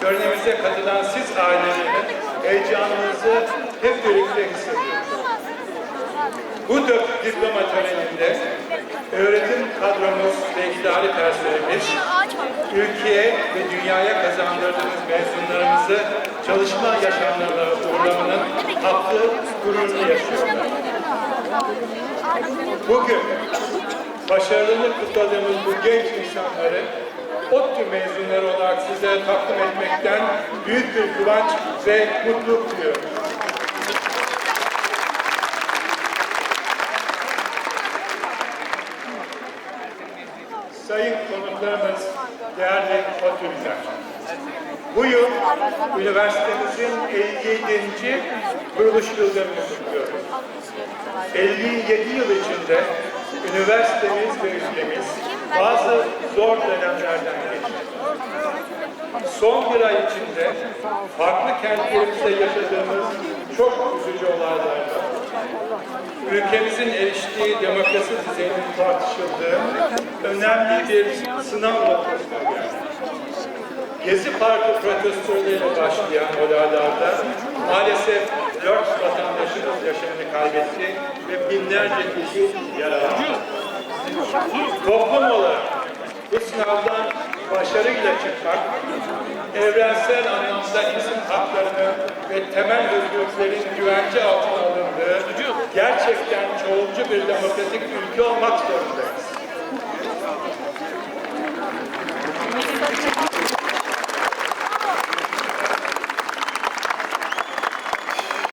törenimize katılan siz ailelerinin heyecanınızı hep birlikte hissediyoruz. Bu diploma töreninde öğretim kadromuz ve idari personelimiz ülkeye ve dünyaya kazandırdığımız mezunlarımızı çalışma yaşamlarına uğurlamanın haklı gururunu yaşıyorlar. Bugün başarılarını kutladığımız bu genç insanları ODTÜ mezunları olarak sizlere takdim etmekten büyük bir kıvanç ve mutluluk duyuyorum. Sayın konuklarımız, değerli ODTÜ'lüler. Bu yıl üniversitemizin 57. kuruluş yıldönümünü kutluyoruz. 57 yıl içinde üniversitemiz ve ülkemiz bazı zor dönemlerden geçti. Son bir ay içinde farklı kentlerimizde yaşadığımız çok üzücü olaylarla ülkemizin eriştiği demokrasi düzeyinin tartışıldığı önemli bir sınav noktasına geldi. Gezi Parkı protestolarıyla başlayan olaylarda maalesef dört vatandaşımız yaşamını kaybetti ve binlerce kişi yaralandı. Toplum olarak bu sınavdan başarıyla çıkmak, evrensel anlamda insan haklarını ve temel özgürlüklerin güvence altına alındığı gerçekten çoğulcu bir demokratik ülke olmak zorundayız.